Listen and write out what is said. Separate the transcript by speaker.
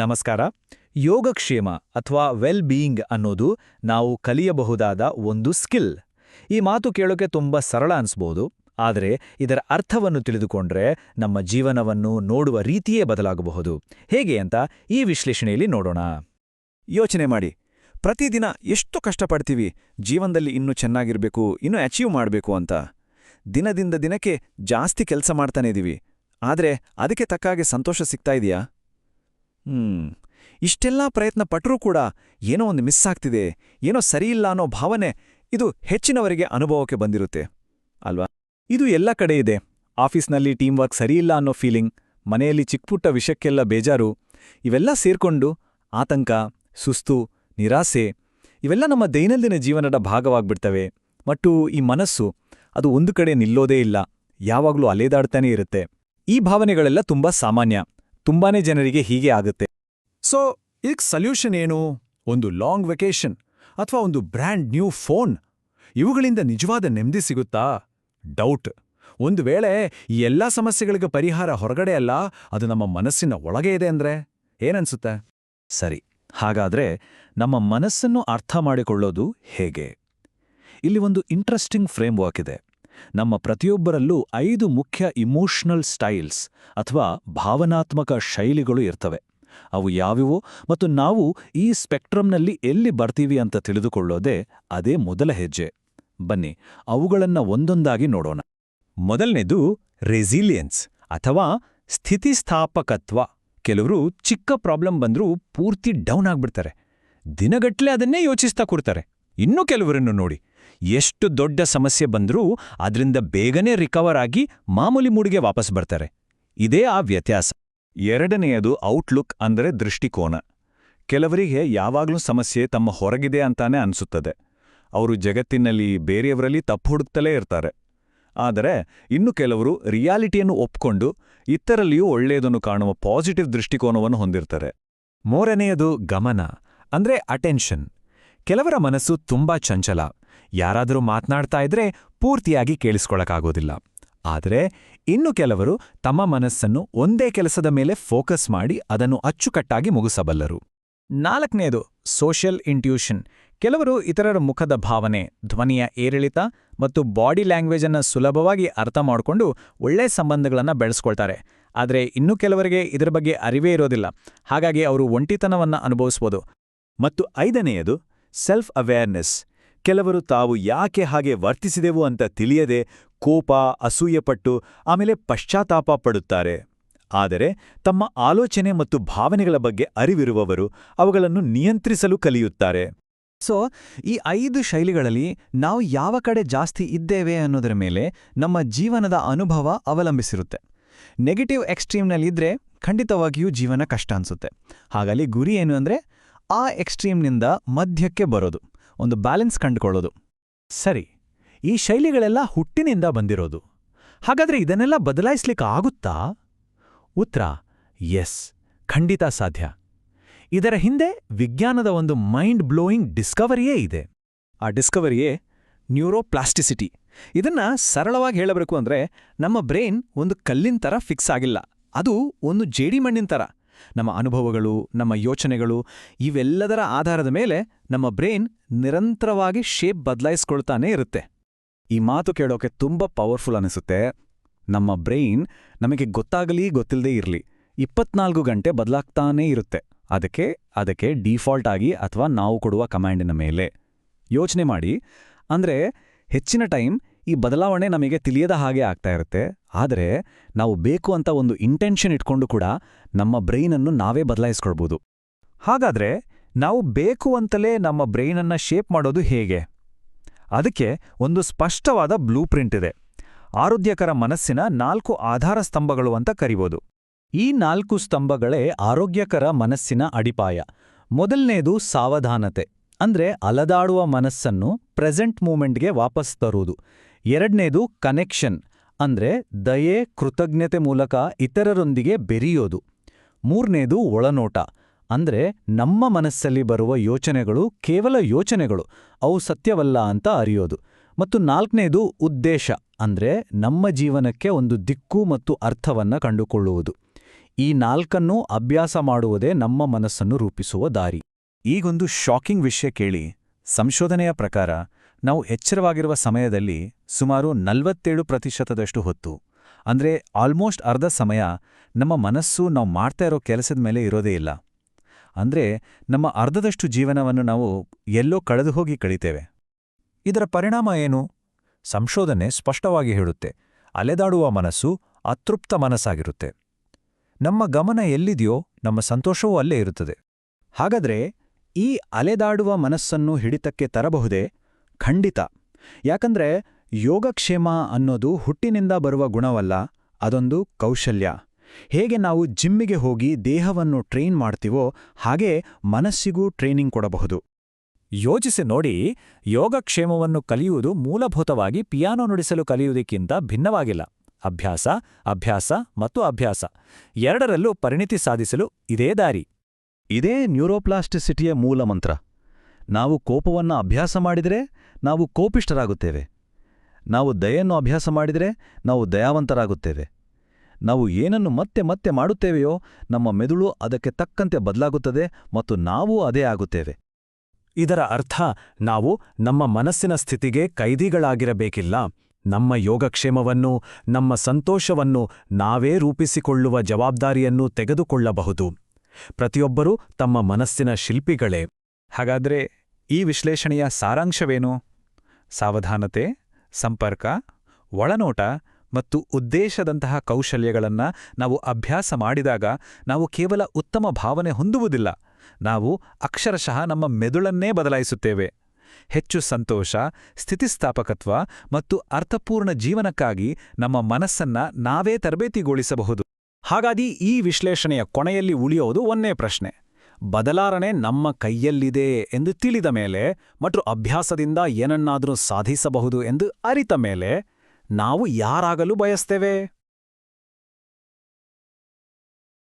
Speaker 1: ನಮಸ್ಕಾರ. ಯೋಗಕ್ಷೇಮ ಅಥವಾ ವೆಲ್ ಬೀಯಿಂಗ್ ಅನ್ನೋದು ನಾವು ಕಲಿಯಬಹುದಾದ ಒಂದು ಸ್ಕಿಲ್ ಈ ಮಾತು ಕೇಳೋಕೆ ತುಂಬ ಸರಳ ಅನ್ಸ್ಬೋದು. ಆದರೆ ಇದರ ಅರ್ಥವನ್ನು ತಿಳಿದುಕೊಂಡ್ರೆ ನಮ್ಮ ಜೀವನವನ್ನು ನೋಡುವ ರೀತಿಯೇ ಬದಲಾಗಬಹುದು. ಹೇಗೆ ಅಂತ ಈ ವಿಶ್ಲೇಷಣೆಯಲ್ಲಿ ನೋಡೋಣ.
Speaker 2: ಯೋಚನೆ ಮಾಡಿ. ಪ್ರತಿದಿನ ಎಷ್ಟು ಕಷ್ಟಪಡ್ತೀವಿ? ಜೀವನದಲ್ಲಿ ಇನ್ನೂ ಚೆನ್ನಾಗಿರಬೇಕು, ಇನ್ನೂ ಅಚೀವ್ ಮಾಡಬೇಕು ಅಂತ. ದಿನದಿಂದ ದಿನಕ್ಕೆ ಜಾಸ್ತಿ ಕೆಲಸ ಮಾಡ್ತಾನೆ ಇದೀವಿ. ಆದರೆ ಅದಕ್ಕೆ ತಕ್ಕಾಗೆ ಸಂತೋಷ ಸಿಗ್ತಾ ಇದೆಯಾ? ಹ್ಮ್. ಇಷ್ಟೆಲ್ಲಾ ಪ್ರಯತ್ನ ಪಟ್ಟರೂ ಕೂಡ ಏನೋ ಒಂದು ಮಿಸ್ ಆಗ್ತಿದೆ, ಏನೋ ಸರಿಯಿಲ್ಲ ಅನ್ನೋ ಭಾವನೆ ಇದು ಹೆಚ್ಚಿನವರಿಗೆ ಅನುಭವಕ್ಕೆ ಬಂದಿರುತ್ತೆ, ಅಲ್ವಾ?
Speaker 1: ಇದು ಎಲ್ಲ ಕಡೆ ಇದೆ. ಆಫೀಸ್ನಲ್ಲಿ ಟೀಮ್ ವರ್ಕ್ ಸರಿಯಿಲ್ಲ ಅನ್ನೋ ಫೀಲಿಂಗ್, ಮನೆಯಲ್ಲಿ ಚಿಕ್ಕಪುಟ್ಟ ವಿಷಯಕ್ಕೆಲ್ಲ ಬೇಜಾರು, ಇವೆಲ್ಲ ಸೇರ್ಕೊಂಡು ಆತಂಕ, ಸುಸ್ತು, ನಿರಾಸೆ, ಇವೆಲ್ಲ ನಮ್ಮ ದೈನಂದಿನ ಜೀವನದ ಭಾಗವಾಗ್ಬಿಡ್ತವೆ. ಮತ್ತು ಈ ಮನಸ್ಸು, ಅದು ಒಂದು ಕಡೆ ನಿಲ್ಲೋದೇ ಇಲ್ಲ, ಯಾವಾಗಲೂ ಅಲೆದಾಡ್ತಾನೇ ಇರುತ್ತೆ. ಈ ಭಾವನೆಗಳೆಲ್ಲ ತುಂಬಾ ಸಾಮಾನ್ಯ. ತುಂಬಾನೇ ಜನರಿಗೆ ಹೀಗೆ ಆಗುತ್ತೆ.
Speaker 2: ಸೊ ಇದಕ್ಕೆ ಸೊಲ್ಯೂಷನ್ ಏನು? ಒಂದು ಲಾಂಗ್ ವೆಕೇಷನ್ ಅಥವಾ ಒಂದು ಬ್ರ್ಯಾಂಡ್ ನ್ಯೂ ಫೋನ್ ಇವುಗಳಿಂದ ನಿಜವಾದ ನೆಮ್ಮದಿ ಸಿಗುತ್ತಾ? ಡೌಟ್ ಒಂದು ವೇಳೆ ಈ ಎಲ್ಲಾ ಸಮಸ್ಯೆಗಳಿಗೆ ಪರಿಹಾರ ಹೊರಗಡೆ ಅಲ್ಲ, ಅದು ನಮ್ಮ ಮನಸ್ಸಿನ ಒಳಗೆ ಇದೆ ಅಂದ್ರೆ ಏನನ್ಸುತ್ತೆ?
Speaker 1: ಸರಿ, ಹಾಗಾದ್ರೆ ನಮ್ಮ ಮನಸ್ಸನ್ನು ಅರ್ಥ ಮಾಡಿಕೊಳ್ಳೋದು ಹೇಗೆ? ಇಲ್ಲಿ ಒಂದು ಇಂಟ್ರೆಸ್ಟಿಂಗ್ ಫ್ರೇಮ್ವರ್ಕ್ ಇದೆ. ನಮ್ಮ ಪ್ರತಿಯೊಬ್ಬರಲ್ಲೂ ಐದು ಮುಖ್ಯ ಇಮೋಷನಲ್ ಸ್ಟೈಲ್ಸ್ ಅಥವಾ ಭಾವನಾತ್ಮಕ ಶೈಲಿಗಳು ಇರ್ತವೆ. ಅವು ಯಾವಿವೋ ಮತ್ತು ನಾವು ಈ ಸ್ಪೆಕ್ಟ್ರಮ್ನಲ್ಲಿ ಎಲ್ಲಿ ಬರ್ತೀವಿ ಅಂತ ತಿಳಿದುಕೊಳ್ಳೋದೇ ಅದೇ ಮೊದಲ ಹೆಜ್ಜೆ. ಬನ್ನಿ, ಅವುಗಳನ್ನ ಒಂದೊಂದಾಗಿ ನೋಡೋಣ. ಮೊದಲನೇದು ರೆಸಿಲಿಯನ್ಸ್ ಅಥವಾ ಸ್ಥಿತಿಸ್ಥಾಪಕತ್ವ. ಕೆಲವರು ಚಿಕ್ಕ ಪ್ರಾಬ್ಲಮ್ ಬಂದರೂ ಪೂರ್ತಿ ಡೌನ್ ಆಗ್ಬಿಡ್ತಾರೆ. ದಿನಗಟ್ಲೆ ಅದನ್ನೇ ಯೋಚಿಸ್ತಾ ಕೂರ್ತಾರೆ. ಇನ್ನೂ ಕೆಲವರನ್ನು ನೋಡಿ. ಎಷ್ಟು ದೊಡ್ಡ ಸಮಸ್ಯೆ ಬಂದರೂ ಅದರಿಂದ ಬೇಗನೆ ರಿಕವರ್ ಆಗಿ ಮಾಮೂಲಿ ಮೂಡಿಗೆ ವಾಪಸ್ ಬರ್ತಾರೆ. ಇದೇ ಆ ವ್ಯತ್ಯಾಸ. ಎರಡನೆಯದು ಔಟ್ಲುಕ್ ಅಂದರೆ ದೃಷ್ಟಿಕೋನ. ಕೆಲವರಿಗೆ ಯಾವಾಗಲೂ ಸಮಸ್ಯೆ ತಮ್ಮ ಹೊರಗಿದೆ ಅಂತಾನೆ ಅನ್ಸುತ್ತದೆ. ಅವರು ಜಗತ್ತಿನಲ್ಲಿ ಬೇರೆಯವರಲ್ಲಿ ತಪ್ಪು ಹುಡುಕ್ತಲೇ ಇರ್ತಾರೆ. ಆದರೆ ಇನ್ನು ಕೆಲವರು ರಿಯಾಲಿಟಿಯನ್ನು ಒಪ್ಕೊಂಡು ಇತರಲ್ಲಿಯೂ ಒಳ್ಳೆಯದನ್ನು ಕಾಣುವ ಪಾಸಿಟಿವ್ ದೃಷ್ಟಿಕೋನವನ್ನು ಹೊಂದಿರ್ತಾರೆ. ಮೂರನೆಯದು ಗಮನ, ಅಂದ್ರೆ ಅಟೆನ್ಷನ್ ಕೆಲವರ ಮನಸ್ಸು ತುಂಬಾ ಚಂಚಲ. ಯಾರಾದರೂ ಮಾತನಾಡ್ತಾ ಇದ್ರೆ ಪೂರ್ತಿಯಾಗಿ ಕೇಳಿಸ್ಕೊಳಕ್ಕಾಗೋದಿಲ್ಲ ಆದರೆ ಇನ್ನು ಕೆಲವರು ತಮ್ಮ ಮನಸ್ಸನ್ನು ಒಂದೇ ಕೆಲಸದ ಮೇಲೆ ಫೋಕಸ್ ಮಾಡಿ ಅದನ್ನು ಅಚ್ಚುಕಟ್ಟಾಗಿ ಮುಗಿಸಬಲ್ಲರು. ನಾಲ್ಕನೆಯದು ಸೋಷಿಯಲ್ ಇಂಟ್ಯೂಷನ್. ಕೆಲವರು ಇತರರ ಮುಖದ ಭಾವನೆ, ಧ್ವನಿಯ ಏರಿಳಿತ ಮತ್ತು ಬಾಡಿ ಲ್ಯಾಂಗ್ವೇಜ್ ಅನ್ನ ಸುಲಭವಾಗಿ ಅರ್ಥ ಮಾಡಿಕೊಂಡು ಒಳ್ಳೆ ಸಂಬಂಧಗಳನ್ನು ಬೆಳೆಸ್ಕೊಳ್ತಾರೆ. ಆದರೆ ಇನ್ನೂ ಕೆಲವರಿಗೆ ಇದರ ಬಗ್ಗೆ ಅರಿವೇ ಇರೋದಿಲ್ಲ. ಹಾಗಾಗಿ ಅವರು ಒಂಟಿತನವನ್ನು ಅನುಭವಿಸ್ಬೋದು.
Speaker 2: ಮತ್ತು ಐದನೆಯದು ಸೆಲ್ಫ್ ಅವೇರ್ನೆಸ್ ಕೆಲವರು ತಾವು ಯಾಕೆ ಹಾಗೆ ವರ್ತಿಸಿದೆವು ಅಂತ ತಿಳಿಯದೆ ಕೋಪ ಅಸೂಯೆಪಟ್ಟು ಆಮೇಲೆ ಪಶ್ಚಾತ್ತಾಪ ಪಡುತ್ತಾರೆ. ಆದರೆ ತಮ್ಮ ಆಲೋಚನೆ ಮತ್ತು ಭಾವನೆಗಳ ಬಗ್ಗೆ ಅರಿವಿರುವವರು ಅವುಗಳನ್ನು ನಿಯಂತ್ರಿಸಲು ಕಲಿಯುತ್ತಾರೆ.
Speaker 1: ಸೊ ಈ ಐದು ಶೈಲಿಗಳಲ್ಲಿ ನಾವು ಯಾವ ಕಡೆ ಜಾಸ್ತಿ ಇದ್ದೇವೆ ಅನ್ನೋದರ ಮೇಲೆ ನಮ್ಮ ಜೀವನದ ಅನುಭವ ಅವಲಂಬಿಸಿರುತ್ತೆ. ನೆಗೆಟಿವ್ ಎಕ್ಸ್ಟ್ರೀಮ್ನಲ್ಲಿದ್ದರೆ ಖಂಡಿತವಾಗಿಯೂ ಜೀವನ ಕಷ್ಟ ಅನ್ಸುತ್ತೆ. ಹಾಗಾಗಿ ಗುರಿ ಏನು ಅಂದರೆ ಆ ಎಕ್ಸ್ಟ್ರೀಮ್ನಿಂದ ಮಧ್ಯಕ್ಕೆ ಬರೋದು, ಒಂದು ಬ್ಯಾಲೆನ್ಸ್ ಕಂಡುಕೊಳ್ಳೋದು. ಸರಿ, ಈ ಶೈಲಿಗಳೆಲ್ಲ ಹುಟ್ಟಿನಿಂದ ಬಂದಿರೋದು. ಹಾಗಾದ್ರೆ ಇದನ್ನೆಲ್ಲ ಬದಲಾಯಿಸ್ಲಿಕ್ಕೆ ಆಗುತ್ತಾ? ಉತ್ತರ, ಎಸ್, ಖಂಡಿತ ಸಾಧ್ಯ. ಇದರ ಹಿಂದೆ ವಿಜ್ಞಾನದ ಒಂದು ಮೈಂಡ್ ಬ್ಲೋಯಿಂಗ್ ಡಿಸ್ಕವರಿಯೇ ಇದೆ. ಆ ಡಿಸ್ಕವರಿಯೇ ನ್ಯೂರೋಪ್ಲಾಸ್ಟಿಸಿಟಿ. ಇದನ್ನ ಸರಳವಾಗಿ ಹೇಳಬೇಕು ಅಂದ್ರೆ ನಮ್ಮ ಬ್ರೈನ್ ಒಂದು ಕಲ್ಲಿನ ಥರ ಫಿಕ್ಸ್ ಆಗಿಲ್ಲ. ಅದು ಒಂದು ಜೇಡಿಮಣ್ಣಿನ ಥರ ನಮ್ಮ ಅನುಭವಗಳು, ನಮ್ಮ ಯೋಚನೆಗಳು ಇವೆಲ್ಲದರ ಆಧಾರದ ಮೇಲೆ ನಮ್ಮ ಬ್ರೈನ್ ನಿರಂತರವಾಗಿ ಶೇಪ್ ಬದಲಾಯಿಸ್ಕೊಳ್ತಾನೇ ಇರುತ್ತೆ. ಈ ಮಾತು ಕೇಳೋಕೆ ತುಂಬ ಪವರ್ಫುಲ್ ಅನಿಸುತ್ತೆ. ನಮ್ಮ ಬ್ರೈನ್ ನಮಗೆ ಗೊತ್ತಾಗಲಿ ಗೊತ್ತಿಲ್ಲದೇ ಇರಲಿ, ಇಪ್ಪತ್ನಾಲ್ಕು ಗಂಟೆ ಬದಲಾಗ್ತಾನೇ ಇರುತ್ತೆ. ಅದಕ್ಕೆ ಅದಕ್ಕೆ ಡಿಫಾಲ್ಟ್ ಆಗಿ ಅಥವಾ ನಾವು ಕೊಡುವ ಕಮಾಂಡಿನ ಮೇಲೆ. ಯೋಚನೆ ಮಾಡಿ, ಅಂದ್ರೆ ಹೆಚ್ಚಿನ ಟೈಮ್ ಈ ಬದಲಾವಣೆ ನಮಗೆ ತಿಳಿಯದ ಹಾಗೆ ಆಗ್ತಾ ಇರುತ್ತೆ. ಆದರೆ ನಾವು ಬೇಕು ಅಂತ ಒಂದು ಇಂಟೆನ್ಷನ್ ಇಟ್ಕೊಂಡು ಕೂಡ ನಮ್ಮ ಬ್ರೈನನ್ನು ನಾವೇ ಬದಲಾಯಿಸ್ಕೊಳ್ಬೋದು. ಹಾಗಾದ್ರೆ ನಾವು ಬೇಕು ಅಂತಲೇ ನಮ್ಮ ಬ್ರೈನನ್ನು ಶೇಪ್ ಮಾಡೋದು ಹೇಗೆ? ಅದಕ್ಕೆ ಒಂದು ಸ್ಪಷ್ಟವಾದ ಬ್ಲೂ ಇದೆ. ಆರೋಗ್ಯಕರ ಮನಸ್ಸಿನ ನಾಲ್ಕು ಆಧಾರ ಸ್ತಂಭಗಳು ಅಂತ ಕರಿಬೋದು. ಈ ನಾಲ್ಕು ಸ್ತಂಭಗಳೇ ಆರೋಗ್ಯಕರ ಮನಸ್ಸಿನ ಅಡಿಪಾಯ. ಮೊದಲನೇದು ಸಾವಧಾನತೆ. ಅಂದ್ರೆ ಅಲದಾಡುವ ಮನಸ್ಸನ್ನು ಪ್ರೆಸೆಂಟ್ ಮೂಮೆಂಟ್ಗೆ ವಾಪಸ್ ತರುವುದು ಎರಡನೇದು ಕನೆಕ್ಷನ್ ಅಂದ್ರೆ ದಯೆ, ಕೃತಜ್ಞತೆ ಮೂಲಕ ಇತರರೊಂದಿಗೆ ಬೆರೆಯೋದು. ಮೂರನೇದು ಒಳನೋಟ, ಅಂದ್ರೆ ನಮ್ಮ ಮನಸ್ಸಲ್ಲಿ ಬರುವ ಯೋಚನೆಗಳು ಕೇವಲ ಯೋಚನೆಗಳು, ಅವು ಸತ್ಯವಲ್ಲ ಅಂತ ಅರಿಯೋದು. ಮತ್ತು ನಾಲ್ಕನೇದು ಉದ್ದೇಶ, ಅಂದ್ರೆ ನಮ್ಮ ಜೀವನಕ್ಕೆ ಒಂದು ದಿಕ್ಕು ಮತ್ತು ಅರ್ಥವನ್ನ ಕಂಡುಕೊಳ್ಳುವುದು. ಈ ನಾಲ್ಕನ್ನೂ ಅಭ್ಯಾಸ ಮಾಡುವುದೇ ನಮ್ಮ ಮನಸ್ಸನ್ನು ರೂಪಿಸುವ ದಾರಿ.
Speaker 2: ಈಗೊಂದು ಶಾಕಿಂಗ್ ವಿಷಯ ಕೇಳಿ, ಸಂಶೋಧನೆಯ ಪ್ರಕಾರ ನಾವು ಎಚ್ಚರವಾಗಿರುವ ಸಮಯದಲ್ಲಿ ಸುಮಾರು ನಲವತ್ತೇಳು ಪ್ರತಿಶತದಷ್ಟು ಹೊತ್ತು, ಅಂದ್ರೆ ಆಲ್ಮೋಸ್ಟ್ ಅರ್ಧ ಸಮಯ ನಮ್ಮ ಮನಸ್ಸು ನಾವು ಮಾಡ್ತಾ ಇರೋ ಕೆಲಸದ ಮೇಲೆ ಇರೋದೇ ಇಲ್ಲ. ಅಂದ್ರೆ ನಮ್ಮ ಅರ್ಧದಷ್ಟು ಜೀವನವನ್ನು ನಾವು ಎಲ್ಲೋ ಕಳೆದು ಹೋಗಿ ಕಳೀತೇವೆ. ಇದರ ಪರಿಣಾಮ ಏನು? ಸಂಶೋಧನೆ ಸ್ಪಷ್ಟವಾಗಿ ಹೇಳುತ್ತೆ. ಅಲೆದಾಡುವ ಮನಸ್ಸು ಅತೃಪ್ತ ಮನಸ್ಸಾಗಿರುತ್ತೆ. ನಮ್ಮ ಗಮನ ಎಲ್ಲಿದೆಯೋ ನಮ್ಮ ಸಂತೋಷವೂ ಅಲ್ಲೇ ಇರುತ್ತದೆ.
Speaker 1: ಹಾಗಾದ್ರೆ ಈ ಅಲೆದಾಡುವ ಮನಸ್ಸನ್ನು ಹಿಡಿತಕ್ಕೆ ತರಬಹುದೇ? ಖಂಡಿತ. ಯಾಕಂದ್ರೆ ಯೋಗಕ್ಷೇಮ ಅನ್ನೋದು ಹುಟ್ಟಿನಿಂದ ಬರುವ ಗುಣವಲ್ಲ, ಅದೊಂದು ಕೌಶಲ್ಯ. ಹೇಗೆ ನಾವು ಜಿಮ್ಮಿಗೆ ಹೋಗಿ ದೇಹವನ್ನು ಟ್ರೈನ್ ಮಾಡ್ತೀವೋ ಹಾಗೆ ಮನಸ್ಸಿಗೂ ಟ್ರೈನಿಂಗ್ ಕೊಡಬಹುದು.
Speaker 2: ಯೋಚಿಸಿ ನೋಡಿ, ಯೋಗಕ್ಷೇಮವನ್ನು ಕಲಿಯುವುದು ಮೂಲಭೂತವಾಗಿ ಪಿಯಾನೋ ನುಡಿಸಲು ಕಲಿಯುವುದಕ್ಕಿಂತ ಭಿನ್ನವಾಗಿಲ್ಲ. ಅಭ್ಯಾಸ ಅಭ್ಯಾಸ ಮತ್ತು ಅಭ್ಯಾಸ. ಎರಡರಲ್ಲೂ ಪರಿಣಿತಿ ಸಾಧಿಸಲು ಇದೇ ದಾರಿ.
Speaker 1: ಇದೇ ನ್ಯೂರೋಪ್ಲಾಸ್ಟಿಸಿಟಿಯ ಮೂಲ ಮಂತ್ರ. ನಾವು ಕೋಪವನ್ನು ಅಭ್ಯಾಸ ಮಾಡಿದರೆ ನಾವು ಕೋಪಿಷ್ಠರಾಗುತ್ತೇವೆ. ನಾವು ದಯೆಯನ್ನು ಅಭ್ಯಾಸ ಮಾಡಿದರೆ ನಾವು ದಯಾವಂತರಾಗುತ್ತೇವೆ. ನಾವು ಏನನ್ನು ಮತ್ತೆ ಮತ್ತೆ ಮಾಡುತ್ತೇವೆಯೋ ನಮ್ಮ ಮೆದುಳು ಅದಕ್ಕೆ ತಕ್ಕಂತೆ ಬದಲಾಗುತ್ತದೆ ಮತ್ತು ನಾವೂ ಅದೇ ಆಗುತ್ತೇವೆ.
Speaker 2: ಇದರ ಅರ್ಥ ನಾವು ನಮ್ಮ ಮನಸ್ಸಿನ ಸ್ಥಿತಿಗೆ ಕೈದಿಗಳಾಗಿರಬೇಕಿಲ್ಲ. ನಮ್ಮ ಯೋಗಕ್ಷೇಮವನ್ನು, ನಮ್ಮ ಸಂತೋಷವನ್ನು ನಾವೇ ರೂಪಿಸಿಕೊಳ್ಳುವ ಜವಾಬ್ದಾರಿಯನ್ನು ತೆಗೆದುಕೊಳ್ಳಬಹುದು. ಪ್ರತಿಯೊಬ್ಬರೂ ತಮ್ಮ ಮನಸ್ಸಿನ ಶಿಲ್ಪಿಗಳೇ.
Speaker 1: ಹಾಗಾದ್ರೆ ಈ ವಿಶ್ಲೇಷಣೆಯ ಸಾರಾಂಶವೇನು? ಸಾವಧಾನತೆ, ಸಂಪರ್ಕ, ಒಳನೋಟ ಮತ್ತು ಉದ್ದೇಶದಂತಹ ಕೌಶಲ್ಯಗಳನ್ನು ನಾವು ಅಭ್ಯಾಸ ಮಾಡಿದಾಗ ನಾವು ಕೇವಲ ಉತ್ತಮ ಭಾವನೆ ಹೊಂದುವುದಿಲ್ಲ. ನಾವು ಅಕ್ಷರಶಃ ನಮ್ಮ ಮೆದುಳನ್ನೇ ಬದಲಾಯಿಸುತ್ತೇವೆ. ಹೆಚ್ಚು ಸಂತೋಷ, ಸ್ಥಿತಿಸ್ಥಾಪಕತ್ವ ಮತ್ತು ಅರ್ಥಪೂರ್ಣ ಜೀವನಕ್ಕಾಗಿ ನಮ್ಮ ಮನಸ್ಸನ್ನ ನಾವೇ ತರಬೇತಿಗೊಳಿಸಬಹುದು. ಹಾಗಾಗಿ ಈ ವಿಶ್ಲೇಷಣೆಯ ಕೊನೆಯಲ್ಲಿ ಉಳಿಯೋದು ಒಂದೇ ಪ್ರಶ್ನೆ. ಬದಲಾವಣೆ ನಮ್ಮ ಕೈಯಲ್ಲಿದೆ ಎಂದು ತಿಳಿದ ಮೇಲೆ ಮತ್ತು ಅಭ್ಯಾಸದಿಂದ ಏನನ್ನಾದರೂ ಸಾಧಿಸಬಹುದು ಎಂದು ಅರಿತ ಮೇಲೆ ನಾವು ಯಾರಾಗಲು ಬಯಸ್ತೇವೆ?